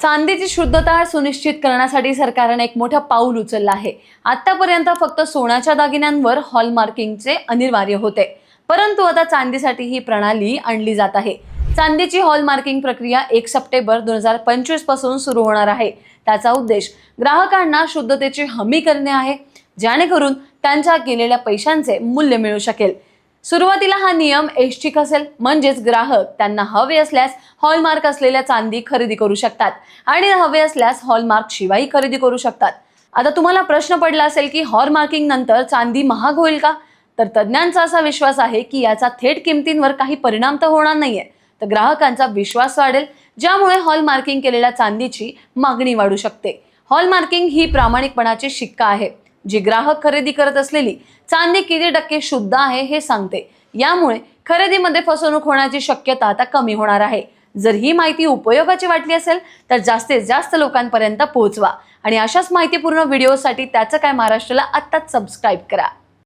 चांदीची शुद्धता सुनिश्चित करण्यासाठी सरकारने एक मोठं पाऊल उचललं आहे. आतापर्यंत फक्त सोन्याच्या दागिन्यांवर हॉलमार्किंगचे अनिवार्य होते. परंतु आता चांदीसाठी ही प्रणाली आणली जात आहे. चांदीची हॉलमार्किंग प्रक्रिया एक सप्टेंबर दोन हजार पंचवीसपासून सुरू होणार आहे. त्याचा उद्देश ग्राहकांना शुद्धतेची हमी करणे आहे जेणेकरून त्यांच्या केलेल्या पैशांचे मूल्य मिळू शकेल. सुरुवातीला हा नियम ऐच्छिक असेल म्हणजेच ग्राहक त्यांना हवे असल्यास हॉलमार्क असलेल्या चांदी खरेदी करू शकतात आणि हवे असल्यास हॉलमार्क शिवाय खरेदी करू शकतात. आता तुम्हाला प्रश्न पडला असेल की हॉलमार्किंग नंतर चांदी महाग होईल का? तर तज्ज्ञांचा असा विश्वास आहे की याचा थेट किमतींवर काही परिणाम तर होणार नाहीये. तर ग्राहकांचा विश्वास वाढेल ज्यामुळे हॉलमार्किंग केलेल्या चांदीची मागणी वाढू शकते. हॉलमार्किंग ही प्रामाणिकपणाची शिक्का आहे. जी ग्राहक खरेदी करत असलेली चांदी किती टक्के शुद्ध आहे हे सांगते. यामुळे खरेदीमध्ये फसवणूक होण्याची शक्यता आता कमी होणार आहे. जर ही माहिती उपयोगाची वाटली असेल तर जास्तीत जास्त लोकांपर्यंत पोहोचवा. आणि अशाच माहितीपूर्ण व्हिडिओसाठी त्याचं काय महाराष्ट्राला आत्ताच सबस्क्राईब करा.